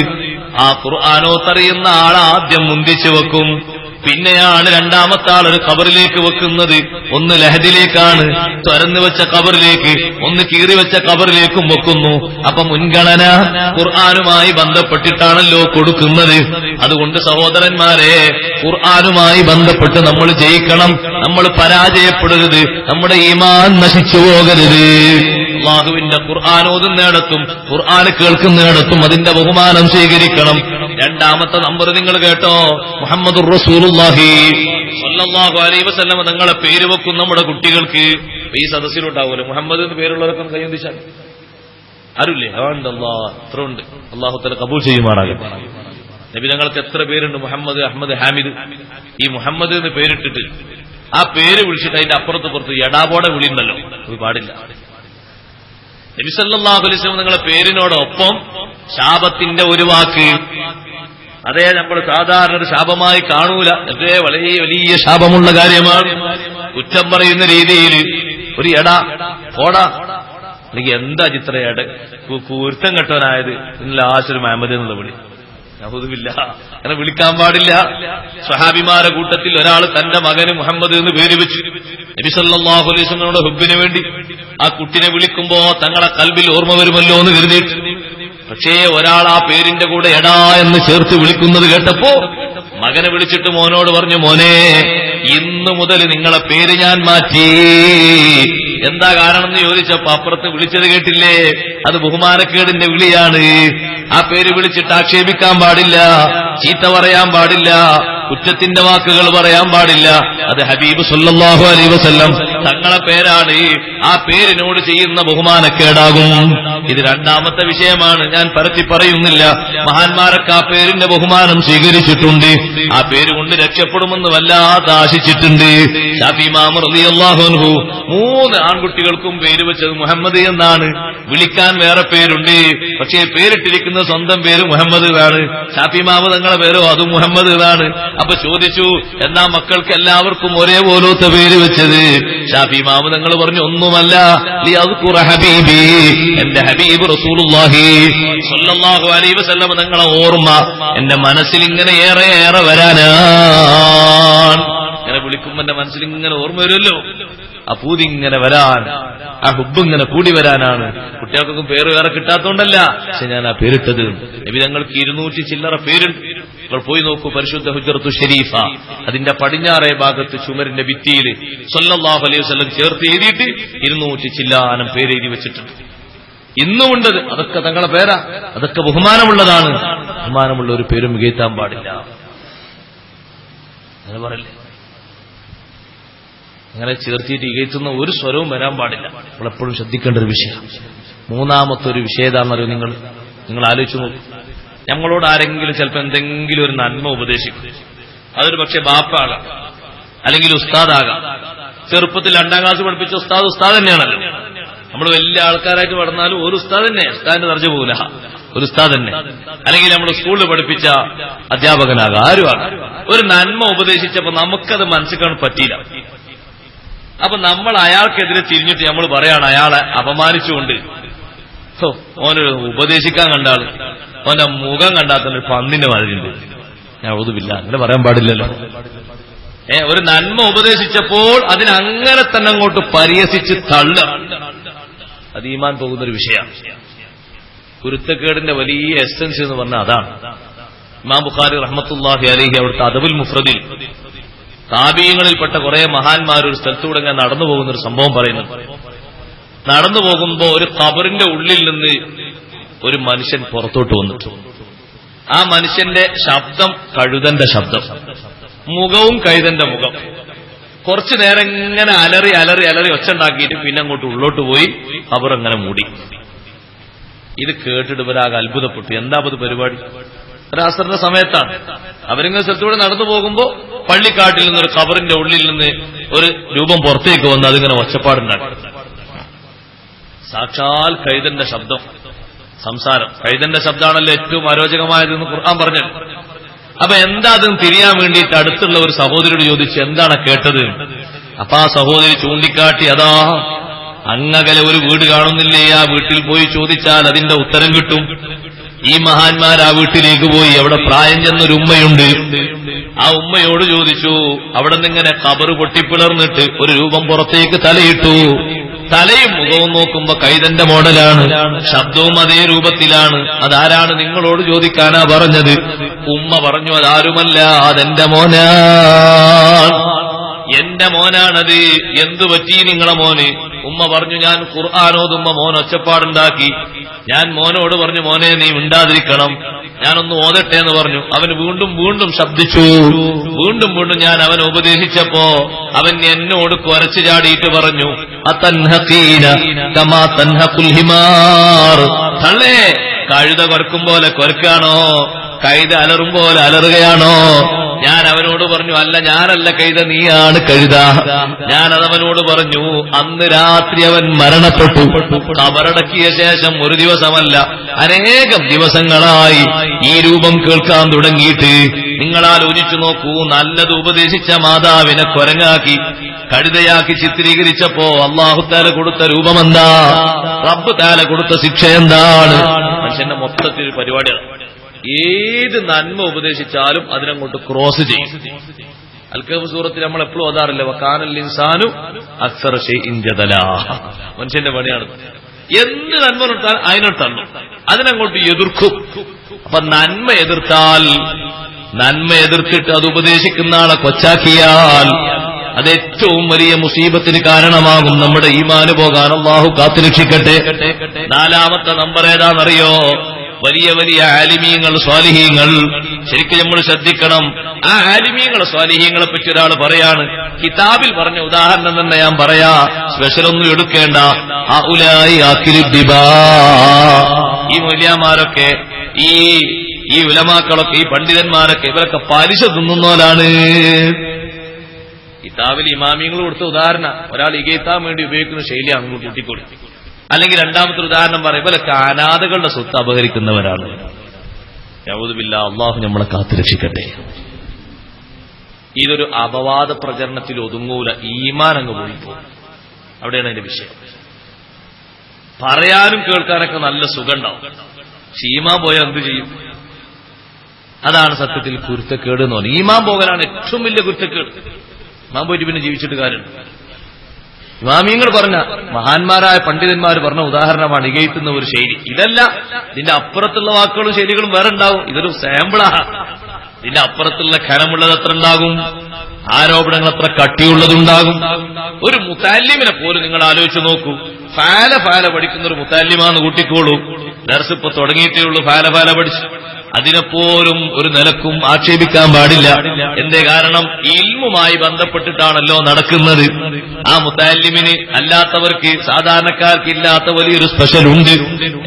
ആ ഖുർആാനോത്തറിയുന്ന ആൾ ആദ്യം മുന്തിച്ചു വെക്കും. പിന്നെയാണ് രണ്ടാമത്തെ ആൾ ഒരു കബറിലേക്ക് വെക്കുന്നത്. ഒന്ന് ലഹദിലേക്കാണ് തുരന്നു വെച്ച കബറിലേക്ക് ഒന്ന് കീറി വെച്ച കബറിലേക്കും വെക്കുന്നു. അപ്പൊ മുൻഗണന ഖുർആാനുമായി ബന്ധപ്പെട്ടിട്ടാണല്ലോ കൊടുക്കുന്നത്. അതുകൊണ്ട് സഹോദരന്മാരെ ഖുർആാനുമായി ബന്ധപ്പെട്ട് നമ്മൾ ജയിക്കണം. നമ്മൾ പരാജയപ്പെടരുത്. നമ്മുടെ ഈമാൻ നശിച്ചു പോകരുത്. അള്ളാഹുവിന്റെ ഖുർആൻ ഓതുന്നിടത്തും ഖുർആൻ കേൾക്കുന്നിടത്തും അതിന്റെ ബഹുമാനം സ്വീകരിക്കണം. രണ്ടാമത്തെ നമ്പർ നിങ്ങൾ കേട്ടോ. മുഹമ്മദ് വസല്ലമ നിങ്ങളെ പേര് വെക്കും നമ്മുടെ കുട്ടികൾക്ക്. ഈ സദസ്സിലുണ്ടാവുമല്ലോ. മുഹമ്മദ് എന്ന് പേരുള്ളവരൊക്കെ കൈ എന്തിച്ചാൽ ആരുല്ലേ അതുകൊണ്ട് അത്ര ഉണ്ട്. അള്ളാഹു തല കബൂൽ ചെയ്യുമാറാകട്ടെ നബി ഞങ്ങൾക്ക് എത്ര പേരുണ്ട്? മുഹമ്മദ് അഹമ്മദ് ഹാമിദ്. ഈ മുഹമ്മദ് എന്ന് പേരിട്ടിട്ട് ആ പേര് വിളിച്ചിട്ട് അതിന്റെ അപ്പുറത്ത് പുറത്ത് എടാപോടെ വിളിയുണ്ടല്ലോ. അത് പാടില്ല. നബിസല്ലാഹുലിസ്ലം നിങ്ങളെ പേരിനോടൊപ്പം ശാപത്തിന്റെ ഒരു വാക്ക് അതേ നമ്മൾ സാധാരണ ഒരു ശാപമായി കാണൂല. അതേ വളരെ വലിയ ശാപമുള്ള കാര്യമാണ്. കുറ്റം പറയുന്ന രീതിയിൽ ഒരു എട പോടാ. അല്ലെങ്കിൽ എന്താ ചിത്രയാട് എട കുരുത്തം കെട്ടവനായത് ലാശൊരു മുഹമ്മദ് എന്നുള്ള വിളി. യഹൂദുമില്ല അങ്ങനെ വിളിക്കാൻ പാടില്ല. സഹാബിമാരെ കൂട്ടത്തിൽ ഒരാൾ തന്റെ മകന് മുഹമ്മദ് എന്ന് പേര് വെച്ചു. നബിസല്ലാഹു അലൈസ്മയുടെ ഹുബിന് വേണ്ടി ആ കുട്ടിനെ വിളിക്കുമ്പോ തങ്ങളെ കൽബിൽ ഓർമ്മ വരുമല്ലോ എന്ന് കരുതിയിട്ട്. പക്ഷേ ഒരാൾ ആ പേരിന്റെ കൂടെ എടാ എന്ന് ചേർത്ത് വിളിക്കുന്നത് കേട്ടപ്പോ മകനെ വിളിച്ചിട്ട് മോനോട് പറഞ്ഞു മോനെ ഇന്നു മുതൽ നിങ്ങളെ പേര് ഞാൻ മാറ്റി. എന്താ കാരണം എന്ന് ചോദിച്ചപ്പോ അപ്പുറത്ത് വിളിച്ചത് കേട്ടില്ലേ? അത് ബഹുമാനക്കേടിന്റെ വിളിയാണ്. ആ പേര് വിളിച്ചിട്ട് ആക്ഷേപിക്കാൻ പാടില്ല ചീത്ത പറയാൻ പാടില്ല. കുറ്റത്തിന്റെ വാക്കുകൾ പറയാൻ പാടില്ല. അത് ഹബീബ് സല്ലാഹു അലൈഹി വസ്ല്ലം തങ്ങളെ പേരാണ് ആ പേരിനോട് ചെയ്യുന്ന ബഹുമാനക്കേടാകും. ഇത് രണ്ടാമത്തെ വിഷയമാണ്. ഞാൻ പരത്തി പറയുന്നില്ല. മഹാന്മാരൊക്കെ ആ പേരിന്റെ ബഹുമാനം സ്വീകരിച്ചിട്ടുണ്ട്. ആ പേര് കൊണ്ട് രക്ഷപ്പെടുമെന്ന് വല്ലാതെ ആശിച്ചിട്ടുണ്ട്. മൂന്ന് ആൺകുട്ടികൾക്കും പേര് വെച്ചത് മുഹമ്മദ് എന്നാണ്. വിളിക്കാൻ വേറെ പേരുണ്ട്. പക്ഷേ പേരിട്ടിരിക്കുന്ന സ്വന്തം പേര് മുഹമ്മദ് ഷാഫി മാമ തങ്ങളെ പേരോ അതും മുഹമ്മദ് എന്നാണ് അപ്പൊ ചോദിച്ചു എന്നാ മക്കൾക്ക് എല്ലാവർക്കും ഒരേപോലത്തെ പേര് വെച്ചത്? ഷാഫി മാമ തങ്ങൾ പറഞ്ഞു ഒന്നുമല്ല. ഹബീബി. എന്റെ ഹബീബ് സ്വല്ലല്ലാഹു അലൈഹി വസല്ലം തങ്ങളെ ഓർമ്മ എന്റെ മനസ്സിൽ ഇങ്ങനെ ഏറെ ഏറെ വരാനാണ്. ഇങ്ങനെ വിളിക്കുമ്പോ എന്റെ മനസ്സിൽ ഇങ്ങനെ ഓർമ്മ വരുമല്ലോ. ആ പൂതി ഇങ്ങനെ വരാൻ ആ ഹുബ് ഇങ്ങനെ കൂടി വരാനാണ്. കുട്ടികൾക്കൊക്കെ പേര് വേറെ കിട്ടാത്തോണ്ടല്ല. പക്ഷെ ഞാൻ ആ പേരിട്ടത് നബി ഞങ്ങൾക്ക് ഇരുന്നൂറ്റി ചില്ലറ പേരുണ്ട് നിങ്ങൾ പോയി നോക്കൂ പരിശുദ്ധ ഹുജറത്തു ഷെരീഫ അതിന്റെ പടിഞ്ഞാറേ ഭാഗത്ത് ചുമരിന്റെ ഭിത്തിയിൽ സൊല്ലാഹു അലൈഹി വസല്ലം ചേർത്ത് എഴുതിയിട്ട് ഇരുന്നൂറ്റി ചില്ലാനം പേരെഴുതി വെച്ചിട്ടുണ്ട്. ഇന്നുമുണ്ട് അത്. അതൊക്കെ തങ്ങളെ പേരാ. അതൊക്കെ ബഹുമാനമുള്ളതാണ്. ബഹുമാനമുള്ള ഒരു പേരും മികത്താൻ പാടില്ല. അങ്ങനെ പറയല്ലേ? അങ്ങനെ ചേർത്തിയിട്ട് ഇകയത്തുന്ന ഒരു സ്വരവും വരാൻ പാടില്ല. നമ്മളെപ്പോഴും ശ്രദ്ധിക്കേണ്ട ഒരു വിഷയം. മൂന്നാമത്തെ ഒരു വിഷയതാണെന്നറിയോ നിങ്ങൾ? നിങ്ങൾ ആലോചിച്ചു നോക്കും. ഞങ്ങളോട് ആരെങ്കിലും ചിലപ്പോൾ എന്തെങ്കിലും ഒരു നന്മ ഉപദേശിക്കും. അതൊരു പക്ഷെ ബാപ്പാകാം. അല്ലെങ്കിൽ ഉസ്താദാകാം. ചെറുപ്പത്തിൽ രണ്ടാം ക്ലാസ് പഠിപ്പിച്ച ഉസ്താദ് ഉസ്താദ് തന്നെയാണല്ലോ. നമ്മൾ വലിയ ആൾക്കാരായിട്ട് പഠിന്നാലും ഒരു ഉസ്താദ് തന്നെ ഉസ്താദിന്റെ നിറഞ്ഞു പോകില്ല ഒരു ഉസ്താദ് തന്നെ അല്ലെങ്കിൽ നമ്മൾ സ്കൂളിൽ പഠിപ്പിച്ച അധ്യാപകനാകാം. ആരുമാണ് ഒരു നന്മ ഉപദേശിച്ചപ്പോ നമുക്കത് മനസ്സിലാക്കാൻ പറ്റിയില്ല. അപ്പൊ നമ്മൾ അയാൾക്കെതിരെ തിരിഞ്ഞിട്ട് നമ്മൾ പറയാണ് അയാളെ അപമാനിച്ചുകൊണ്ട്. ഓന് ഉപദേശിക്കാൻ കണ്ടാൽ ഓന്റെ മുഖം ഒരു പന്നിന്റെ മാതിരിയുണ്ട്. ഞാൻ ഒതുവില്ല അങ്ങനെ പറയാൻ പാടില്ലല്ലോ. ഏ ഒരു നന്മ ഉപദേശിച്ചപ്പോൾ അതിനങ്ങനെ തന്നെ അങ്ങോട്ട് പരിഹസിച്ച് തള്ള അത് ഈമാൻ പോകുന്ന ഒരു വിഷയമാണ്. കുരുത്തക്കേടിന്റെ വലിയ എസൻസ് എന്ന് പറഞ്ഞാൽ അതാണ്. ഇമാം ബുഖാരി റഹ്മത്തുല്ലാഹി അലഹി അവിടുത്തെ അതബുൽ മുഫ്രദിൽ താപീയങ്ങളിൽപ്പെട്ട കുറെ മഹാന്മാർ ഒരു സ്ഥലത്തൂടെ ഇങ്ങനെ നടന്നു പോകുന്ന ഒരു സംഭവം പറയുന്നു നടന്നു പോകുമ്പോ ഒരു കബറിന്റെ ഉള്ളിൽ നിന്ന് ഒരു മനുഷ്യൻ പുറത്തോട്ട് വന്നിട്ടു. ആ മനുഷ്യന്റെ ശബ്ദം കഴുതന്റെ ശബ്ദം. മുഖവും കഴുതന്റെ മുഖം. കുറച്ചു നേരം ഇങ്ങനെ അലറി അലറി അലറി ഒച്ചുണ്ടാക്കിയിട്ട് പിന്നെ അങ്ങോട്ട് ഉള്ളോട്ട് പോയി അവർ അങ്ങനെ മൂടി. ഇത് കേട്ടിട്ട് ഇവരാകെ അത്ഭുതപ്പെട്ടു. എന്താ അത് പരിപാടി? ഒരാസറിന്റെ സമയത്താണ്. അവരിങ്ങനെ സ്ഥലത്തൂടെ നടന്നു പോകുമ്പോ പള്ളിക്കാട്ടിൽ നിന്ന് ഒരു കവറിന്റെ ഉള്ളിൽ നിന്ന് ഒരു രൂപം പുറത്തേക്ക് വന്ന് അതിങ്ങനെ ഒച്ചപ്പാടുണ്ടാക്കി. സാക്ഷാൽ കൈതന്റെ ശബ്ദം. സംസാരം. കൈതന്റെ ശബ്ദമാണല്ലോ ഏറ്റവും അരോചകമായതെന്ന് ഖുർആൻ പറഞ്ഞത്. അപ്പൊ എന്താ അതെന്ന് തിരിയാൻ വേണ്ടിയിട്ട് അടുത്തുള്ള ഒരു സഹോദരിയോട് ചോദിച്ചു എന്താണ് കേട്ടത്? അപ്പൊ ആ സഹോദരി ചൂണ്ടിക്കാട്ടി അതാ അങ്ങകലെ ഒരു വീട് കാണുന്നില്ലേ? ആ വീട്ടിൽ പോയി ചോദിച്ചാൽ അതിന്റെ ഉത്തരം കിട്ടും. ഈ മഹാന്മാർ ആ വീട്ടിലേക്ക് പോയി. അവിടെ പ്രായം ചെന്നൊരു ഉമ്മയുണ്ട്. ആ ഉമ്മയോട് ചോദിച്ചു അവിടെ നിന്നിങ്ങനെ കബറ് പൊട്ടിപ്പിളർന്നിട്ട് ഒരു രൂപം പുറത്തേക്ക് തലയിട്ടു. തലയും മുഖവും നോക്കുമ്പോ കൈതന്റെ മോഡലാണ് ശബ്ദവും അതേ രൂപത്തിലാണ്. അതാരാണ് നിങ്ങളോട് ചോദിക്കാനാ പറഞ്ഞത്? ഉമ്മ പറഞ്ഞു അതാരുമല്ല അതെന്റെ മോനാണ്. എന്റെ മോനാണത്. എന്തു പറ്റി നിങ്ങളെ മോന്? ഉമ്മ പറഞ്ഞു ഞാൻ ഖുർആാനോതുമ്മ മോൻ ഒച്ചപ്പാടുണ്ടാക്കി. ഞാൻ മോനോട് പറഞ്ഞു മോനെ നീ മിണ്ടാതിരിക്കണം. ഞാനൊന്ന് ഓതട്ടെ എന്ന് പറഞ്ഞു. അവൻ വീണ്ടും വീണ്ടും ശബ്ദിച്ചു. വീണ്ടും വീണ്ടും ഞാൻ അവനെ ഉപദേശിച്ചപ്പോ അവൻ എന്നോട് കുരച്ചു ചാടിയിട്ട് പറഞ്ഞു. തള്ളേ കഴുത കൊരക്കും പോലെ കൊരക്കാണോ? കൈത അലറും പോലെ അലറുകയാണോ? ഞാൻ അവനോട് പറഞ്ഞു അല്ല ഞാനല്ല കഴുത നീയാണ് കഴുത. ഞാൻ അതവനോട് പറഞ്ഞു അന്ന് രാത്രി അവൻ മരണപ്പെട്ടു. കബറടക്കിയ ശേഷം ഒരു ദിവസമല്ല അനേകം ദിവസങ്ങളായി ഈ രൂപം കേൾക്കാൻ തുടങ്ങിയിട്ട് നിങ്ങൾ ആലോചിച്ചു നോക്കൂ നല്ലത് ഉപദേശിച്ച മാതാവിനെ കൊരങ്ങാക്കി കഴുതയാക്കി ചിത്രീകരിച്ചപ്പോ അള്ളാഹുത്താല കൊടുത്ത രൂപമെന്താ? റബ്ബ് താല കൊടുത്ത ശിക്ഷ എന്താണ് മനുഷ്യന്റെ മൊത്തത്തിൽ പരിപാടിയാണ്. ഏത് നന്മ ഉപദേശിച്ചാലും അതിനങ്ങോട്ട് ക്രോസ് ചെയ്യും. അൽക്കബ് സൂറത്തിൽ നമ്മൾ എപ്പോഴും ഓതാറില്ല വക്കാനൽ ഇൻസാനു അക്സർ മനുഷ്യന്റെ പണിയാണ്. എന്ത് നന്മ നിർത്താൻ അതിനോട് തന്നു. അതിനങ്ങോട്ട് എതിർക്കും. അപ്പൊ നന്മ എതിർത്താൽ നന്മ എതിർത്തിട്ട് അത് ഉപദേശിക്കുന്ന ആളെ കൊച്ചാക്കിയാൽ അത് ഏറ്റവും വലിയ മുസീബത്തിന് കാരണമാകും. നമ്മുടെ ഈമാന് പോകാൻ അള്ളാഹു കാത്തുരക്ഷിക്കട്ടെ. നാലാമത്തെ നമ്പർ ഏതാണെന്നറിയോ? വലിയ വലിയ ആലിമീങ്ങൾ സ്വാലിഹീങ്ങൾ. ശരിക്കും നമ്മൾ ശ്രദ്ധിക്കണം. ആ ആലിമീങ്ങൾ സ്വാലിഹീങ്ങളെ പറ്റി ഒരാൾ പറയാണ്. കിതാബിൽ പറഞ്ഞ ഉദാഹരണം തന്നെ ഞാൻ പറയാ. സ്പെഷ്യൽ ഒന്നും എടുക്കേണ്ട. ഈ മൂല്യമാരൊക്കെ ഈ ഈ ഉലമാക്കളൊക്കെ ഈ പണ്ഡിതന്മാരൊക്കെ ഇവരൊക്കെ പലിശ തിന്നുന്നോലാണ് കിതാബിൽ ഇമാമിയങ്ങൾ കൊടുത്ത ഉദാഹരണ. ഒരാൾ ഇകയത്താൻ വേണ്ടി ഉപയോഗിക്കുന്ന ശൈലിയാണ് കൂട്ടിക്കൊടുത്തി അല്ലെങ്കിൽ രണ്ടാമത്തെ ഉദാഹരണം പറയും. ഇവരൊക്കെ അനാഥകളുടെ സ്വത്ത് അപഹരിക്കുന്നവരാണ്. യൗദുബില്ല അള്ളാഹു നമ്മളെ കാത്തുരക്ഷിക്കട്ടെ ഇതൊരു അപവാദ പ്രചരണത്തിൽ ഒതുങ്ങൂല. ഈമാൻ അങ്ങ് പോയി അവിടെയാണ് അതിന്റെ വിഷയം. പറയാനും കേൾക്കാനൊക്കെ നല്ല സുഖമുണ്ടാവും. ഈമാൻ പോയാൽ എന്ത് ചെയ്യും? അതാണ് സത്യത്തിൽ കുരുത്തക്കേട് എന്ന് പറഞ്ഞു ഈമാൻ പോകലാണ് ഏറ്റവും വലിയ കുരുത്തക്കേട്. ഈമാൻ പോയിട്ട് പിന്നെ ജീവിച്ചിട്ട് കാര്യമുണ്ട് ഇമാമിയങ്ങൾ പറഞ്ഞ മഹാന്മാരായ പണ്ഡിതന്മാർ പറഞ്ഞ ഉദാഹരണമാണ് ഇകയത്തുന്ന ഒരു ശൈലി. ഇതല്ല ഇതിന്റെ അപ്പുറത്തുള്ള വാക്കുകളും ശൈലികളും വേറെ ഉണ്ടാവും. ഇതൊരു സാമ്പിളാ ഇതിന്റെ അപ്പുറത്തുള്ള ഖനമുള്ളത് എത്ര ഉണ്ടാകും? ആരോപണങ്ങൾ എത്ര കട്ടിയുള്ളതുണ്ടാകും? ഒരു മുത്താലിമിനെ പോലും നിങ്ങൾ ആലോചിച്ച് നോക്കൂ. ഫാല ഫാല പഠിക്കുന്ന ഒരു മുത്താലിമാന്ന് കൂട്ടിക്കോളൂ. ദർസ് തുടങ്ങിയിട്ടേ ഉള്ളൂ ഫാല ഫാല പഠിച്ചു. അതിനെപ്പോലും ഒരു നിലക്കും ആക്ഷേപിക്കാൻ പാടില്ല എന്തേ കാരണം ഇൽമുമായി ബന്ധപ്പെട്ടിട്ടാണല്ലോ നടക്കുന്നത് ആ മുത്താലിമിന് അല്ലാത്തവർക്ക് സാധാരണക്കാർക്ക് ഇല്ലാത്ത വലിയൊരു സ്പെഷ്യൽ ഉണ്ട്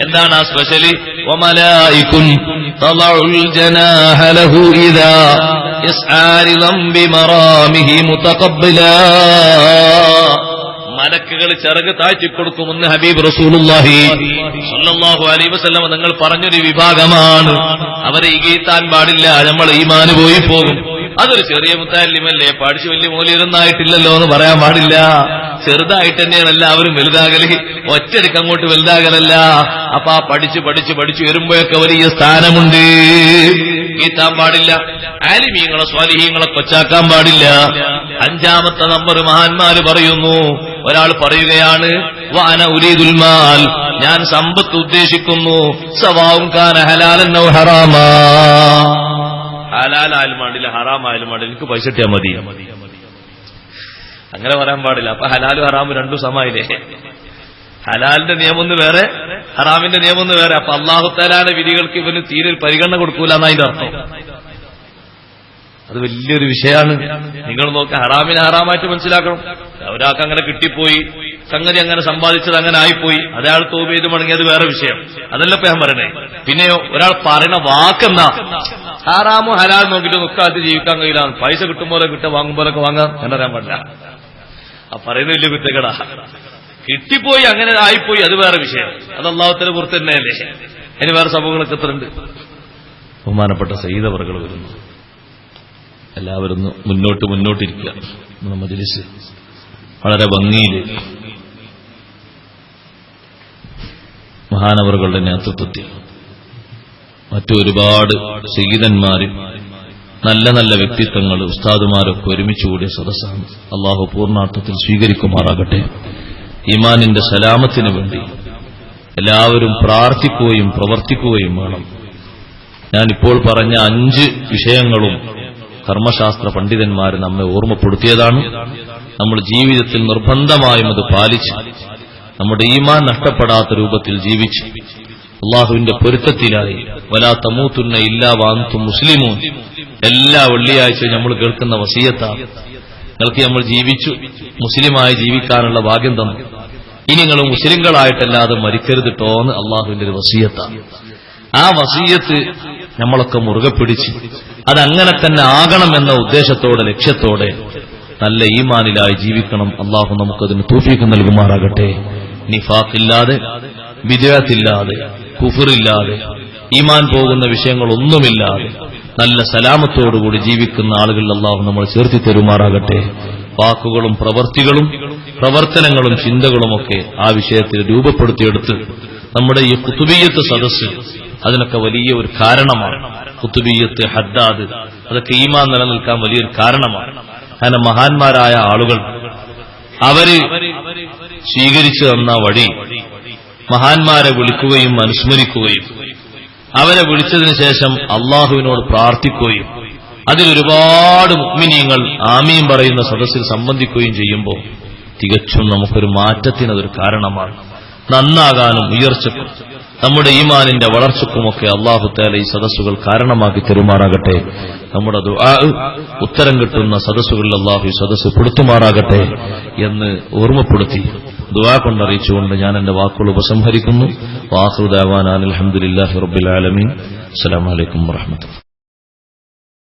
എന്താണ് ആ സ്പെഷ്യല് وملائكم تضع الجناح له إذا يسعى رضا بمرامه متقبلا മലക്കുകൾ ചിറക് താഴ്ത്തിക്കൊടുക്കുമെന്ന് ഹബീബ് റസൂലുള്ളാഹി സല്ലാഹു അലൈഹി വസല്ലം നിങ്ങൾ പറഞ്ഞൊരു വിഭാഗമാണ്. അവരെ ഇകീത്താൻ പാടില്ല നമ്മൾ ഈമാന് പോയി പോകും. അതൊരു ചെറിയ മുത്താലിമല്ലേ? പഠിച്ചു വലിയ മൂല്യൊന്നായിട്ടില്ലല്ലോ എന്ന് പറയാൻ പാടില്ല. ചെറുതായിട്ട് തന്നെയാണ് എല്ലാവരും വലുതാകൽ. ഒറ്റടിക്ക് അങ്ങോട്ട് വലുതാകലല്ല. അപ്പൊ ആ പഠിച്ച് പഠിച്ച് പഠിച്ച് വരുമ്പോഴൊക്കെ വലിയ സ്ഥാനമുണ്ട്. ഈത്താൻ പാടില്ല. ആലിമീങ്ങളെ സ്വാലിഹീങ്ങളെ കൊച്ചാക്കാൻ പാടില്ല. അഞ്ചാമത്തെ നമ്പർ മഹാന്മാര് പറയുന്നു. ഒരാൾ പറയുകയാണ് വാന ഉരീദുൽമാൽ ഞാൻ സമ്പത്ത് ഉദ്ദേശിക്കുന്നു. സവാവും കാന ഹലാലൻ ഹറാമാ. ഹലാലായാലും പാടില്ല ഹറാമായാലും പാടില്ല എനിക്ക് പൈസ കിട്ടിയാൽ മതി. അങ്ങനെ പറയാൻ പാടില്ല. അപ്പൊ ഹലാലും ഹറാമും രണ്ടും സമായില്ലേ? ഹലാലിന്റെ നിയമം ഒന്ന് വേറെ ഹറാമിന്റെ നിയമം ഒന്ന് വേറെ. അപ്പൊ അള്ളാഹുത്താലാന്റെ വിധികൾക്ക് ഇവന് തീരെ പരിഗണന കൊടുക്കൂല എന്നതിന്റെ അർത്ഥം. അത് വലിയൊരു വിഷയമാണ്. നിങ്ങൾ നോക്കി ഹറാമിനെ ഹറാമായിട്ട് മനസ്സിലാക്കണം. ഒരാൾക്ക് അങ്ങനെ കിട്ടിപ്പോയി സംഗതി അങ്ങനെ സമ്പാദിച്ചത് അങ്ങനെ ആയിപ്പോയി. അതയാൾ തോപ് ചെയ്ത് മടങ്ങിയത് വേറെ വിഷയം. അതല്ല ഇപ്പൊ ഞാൻ പറയണേ. പിന്നെയോ ഒരാൾ പറയുന്ന വാക്കെന്നാ ഹറാമോ ഹലാൽ നോക്കിട്ട് നിൽക്കാതെ ജീവിക്കാൻ കഴിയില്ല പൈസ കിട്ടുമ്പോലെ കിട്ടുക വാങ്ങുമ്പോലൊക്കെ വാങ്ങാം എന്നറിയാൻ പാടില്ല. ആ പറയുന്ന വലിയ കുറ്റക്കടാ. കിട്ടിപ്പോയി അങ്ങനെ ആയിപ്പോയി അത് വേറെ വിഷയം. അത് അള്ളാഹത്തിന് പുറത്ത് തന്നെയല്ലേ. അതിന് വേറെ സംഭവങ്ങളൊക്കെ എത്ര ഉണ്ട്? ബഹുമാനപ്പെട്ട സൈതവറുകൾ വരുന്നു. എല്ലാവരും മുന്നോട്ട് മുന്നോട്ടിരിക്കുക. നമ്മുടെ മജ്ലിസ് വളരെ ഭംഗിയിൽ മഹാനവറുകളുടെ നേതൃത്വത്തിൽ മറ്റു ഒരുപാട് നല്ല നല്ല വ്യക്തിത്വങ്ങൾ ഉസ്താദുമാരൊക്കെ ഒരുമിച്ച് കൂടിയ സദസ്സാണ്. അള്ളാഹു പൂർണാർത്ഥത്തിൽ സ്വീകരിക്കുമാറാകട്ടെ. ഇമാനിന്റെ സലാമത്തിന് വേണ്ടി എല്ലാവരും പ്രാർത്ഥിക്കുകയും പ്രവർത്തിക്കുകയും വേണം. ഞാനിപ്പോൾ പറഞ്ഞ അഞ്ച് വിഷയങ്ങളും കർമ്മശാസ്ത്ര പണ്ഡിതന്മാർ നമ്മെ ഓർമ്മപ്പെടുത്തിയതാണ്. നമ്മൾ ജീവിതത്തിൽ നിർബന്ധമായും അത് പാലിച്ച് നമ്മുടെ ഈമാൻ നഷ്ടപ്പെടാത്ത രൂപത്തിൽ ജീവിച്ച് അള്ളാഹുവിന്റെ പൊരുത്തത്തിലായി. വലാ തമൂത്തുന്ന ഇല്ലാ വാന്തു മുസ്ലിമൂൻ. എല്ലാ വെള്ളിയാഴ്ച നമ്മൾ കേൾക്കുന്ന വസീയത്ത. നിങ്ങൾക്ക് നമ്മൾ ജീവിച്ചു മുസ്ലിമായി ജീവിക്കാനുള്ള ഭാഗ്യം തന്നു. ഇനി നിങ്ങൾ മുസ്ലിങ്ങളായിട്ടല്ലാതെ മരിക്കരുതിട്ടോ എന്ന് അള്ളാഹുവിന്റെ ഒരു വസീയത്താണ് ആ വസീയത്ത് നമ്മളൊക്കെ മുറുകെ പിടിച്ച് അതങ്ങനെ തന്നെ ആകണം എന്ന ഉദ്ദേശത്തോടെ ലക്ഷ്യത്തോടെ നല്ല ഈമാനിലായി ജീവിക്കണം. അള്ളാഹു നമുക്കതിന് തൂഫീക്ക് നൽകുമാറാകട്ടെ. നിഫാഖില്ലാതെ വിജയത്തില്ലാതെ കുഫറില്ലാതെ ഈമാൻ പോകുന്ന വിഷയങ്ങളൊന്നുമില്ലാതെ നല്ല സലാമത്തോടുകൂടി ജീവിക്കുന്ന ആളുകൾ അള്ളാഹു നമ്മൾ ചേർത്തി തരുമാറാകട്ടെ. വാക്കുകളും പ്രവർത്തികളും പ്രവർത്തനങ്ങളും ചിന്തകളുമൊക്കെ ആ വിഷയത്തിൽ രൂപപ്പെടുത്തിയെടുത്ത് നമ്മുടെ ഈ കുത്തുബീയത്ത് സദസ്സ് അതിനൊക്കെ വലിയ ഒരു കാരണമാണ്. കുത്തുബീയത്ത് ഹദ്ദാദ് അതൊക്കെ ഈമാൻ നിലനിൽക്കാൻ വലിയൊരു കാരണമാണ്. കാരണം മഹാന്മാരായ ആളുകൾ അവർ സ്വീകരിച്ചു തന്ന വഴി മഹാന്മാരെ വിളിക്കുകയും അനുസ്മരിക്കുകയും. അവരെ വിളിച്ചതിനു ശേഷം അള്ളാഹുവിനോട് പ്രാർത്ഥിക്കുകയും. അതിലൊരുപാട് മുഗ്മിനീങ്ങൾ ആമീൻ പറയുന്ന സദസ്സിൽ സംബന്ധിക്കുകയും ചെയ്യുമ്പോൾ തികച്ചും നമുക്കൊരു മാറ്റത്തിനതൊരു കാരണമാണ്. നന്നാകാനും ഉയർച്ചക്കും നമ്മുടെ ഈമാനിന്റെ വളർച്ചക്കുമൊക്കെ അള്ളാഹു താല ഈ സദസ്സുകൾ കാരണമാക്കി തെരുമാറാകട്ടെ. നമ്മുടെ ഉത്തരം കിട്ടുന്ന സദസ്സുകളിൽ അള്ളാഹു ഈ സദസ്സ് പെടുത്തുമാറാകട്ടെ എന്ന് ഓർമ്മപ്പെടുത്തി ദുവാ കൊണ്ടറിയിച്ചുകൊണ്ട് ഞാൻ എന്റെ വാക്കുകൾ ഉപസംഹരിക്കുന്നു. വാഹുദാവാൻ അലഹമുല്ലാഹി റബ്ബിൽ ആലമീൻ. അസ്സലാമലൈക്കും വാഹമത്തുള്ള